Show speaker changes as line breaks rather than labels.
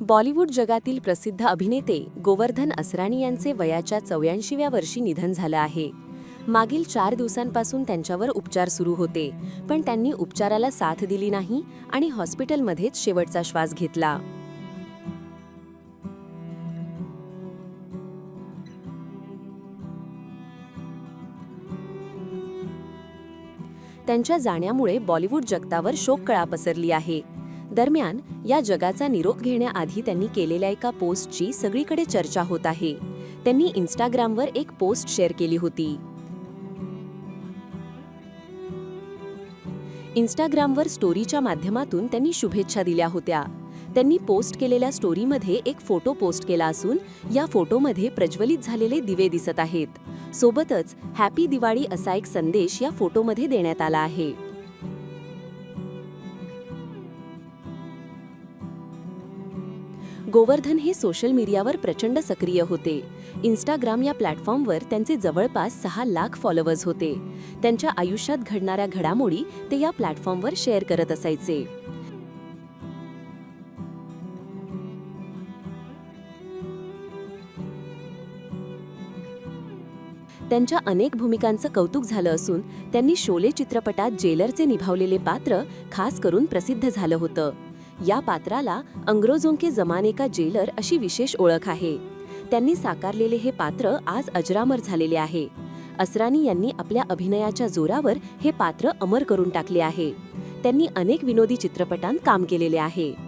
बॉलिवूड जगातील प्रसिद्ध अभिनेते गोवर्धन असराणी यांचे वयाच्या चौऱ्याऐंशीव्या वर्षी निधन झालं आहे. मागील चार दिवसांपासून त्यांच्यावर उपचार सुरू होते पण त्यांनी उपचाराला साथ दिली नाही आणि हॉस्पिटलमध्येच शेवटचा श्वास घेतला. त्यांच्या जाण्यामुळे बॉलिवूड जगतावर शोककळा पसरली आहे. दरम्यान या जगाचा निरोप घेण्याआधी त्यांनी केलेल्या एका पोस्टची सगळीकडे चर्चा होत आहे. त्यांनी इन्स्टाग्रामवर एक पोस्ट शेअर केली होती. इन्स्टाग्रामवर स्टोरीच्या माध्यमातून त्यांनी शुभेच्छा दिल्या होत्या. त्यांनी पोस्ट केलेल्या स्टोरीमध्ये एक फोटो पोस्ट केला असून या फोटोमध्ये प्रज्वलित झालेले दिवे दिसत आहेत. सोबतच हॅपी दिवाळी असा एक संदेश या फोटोमध्ये देण्यात आला आहे. गोवर्धन हे सोशल मीडियावर प्रचंड सक्रिय होते. इन्स्टाग्राम या प्लॅटफॉर्मवर त्यांचे जवळपास सहा लाख फॉलोअर्स होते. त्यांच्या आयुष्यात घडणाऱ्या घडामोडी ते या प्लॅटफॉर्मवर शेअर करत असायचे. त्यांच्या अनेक भूमिकांचं कौतुक झालं असून त्यांनी शोले चित्रपटात जेलरचे निभावलेले पात्र खास करून प्रसिद्ध झालं होतं. या पात्राला अंग्रेजों के जमाने का जेलर अशी विशेष ओळख आहे. त्यांनी साकारलेले हे पात्र आज अजरामर झालेले आहे. असरानी यांनी आपल्या अभिनयाच्या जोरावर हे पात्र अमर करून टाकले आहे. त्यांनी अनेक विनोदी चित्रपटांत काम केलेले आहे.